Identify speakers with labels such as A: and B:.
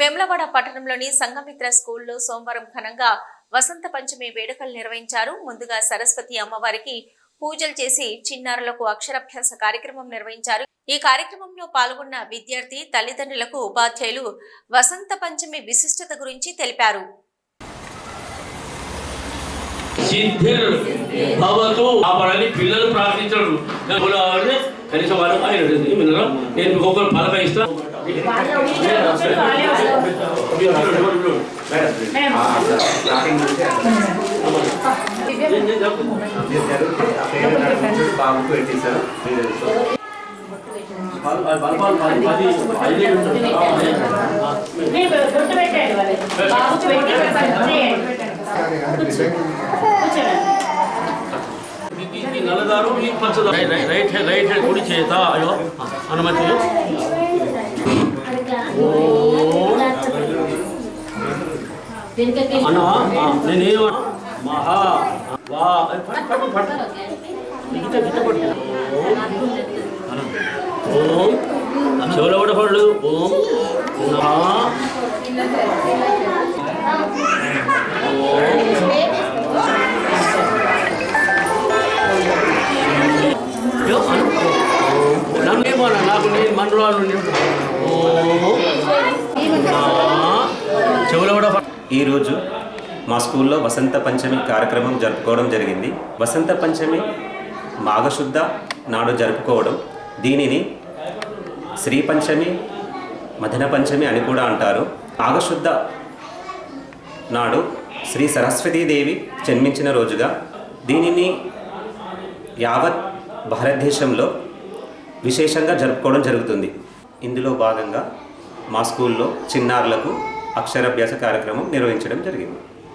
A: వెమ్లవాడ పట్టణంలోని సంఘమిత్ర స్కూల్లో సోమవారం ఘనంగా వసంత పంచమి వేడుకలు నిర్వహించారు. ముందుగా సరస్వతి అమ్మవారికి పూజలు చేసి చిన్నారులకు అక్షరాభ్యాస కార్యక్రమం నిర్వహించారు. ఈ కార్యక్రమంలో పాల్గొన్న విద్యార్థి తల్లిదండ్రులకు ఉపాధ్యాయులు వసంత పంచమి విశిష్టత గురించి తెలిపారు.
B: పిల్లలు కనీసం వాళ్ళు నేను ఒకరు పలక ఇస్తా
C: బాబుకు పెట్టేశారు
B: నల్లదారు ఈ పంచదారు. రైట్ హ్యాండ్ రైట్ హ్యాండ్ కుడి చేత అయ్యో అనుమతి అన్న నేనేం మహా వా పట్టు పట్టు పట్టు. ఓం చెవులో కూడా పడు ఓం నమః. యో, అను. నన్ను ఏమన్నా నాకు నేను మనరాలు చెవులో కూడా పట్టు
C: ఈరోజు మా స్కూల్లో వసంత పంచమి కార్యక్రమం జరుపుకోవడం జరిగింది. వసంత పంచమి మాఘశుద్ధ నాడు జరుపుకోవడం. దీనిని శ్రీ పంచమి మదన పంచమి అని కూడా అంటారు. మాఘశుద్ధ నాడు శ్రీ సరస్వతీదేవి జన్మించిన రోజుగా దీనిని యావత్ భారతదేశంలో విశేషంగా జరుపుకోవడం జరుగుతుంది. ఇందులో భాగంగా మా స్కూల్లో చిన్నారులకు అక్షరాభ్యాస కార్యక్రమం నిర్వహించడం జరిగింది.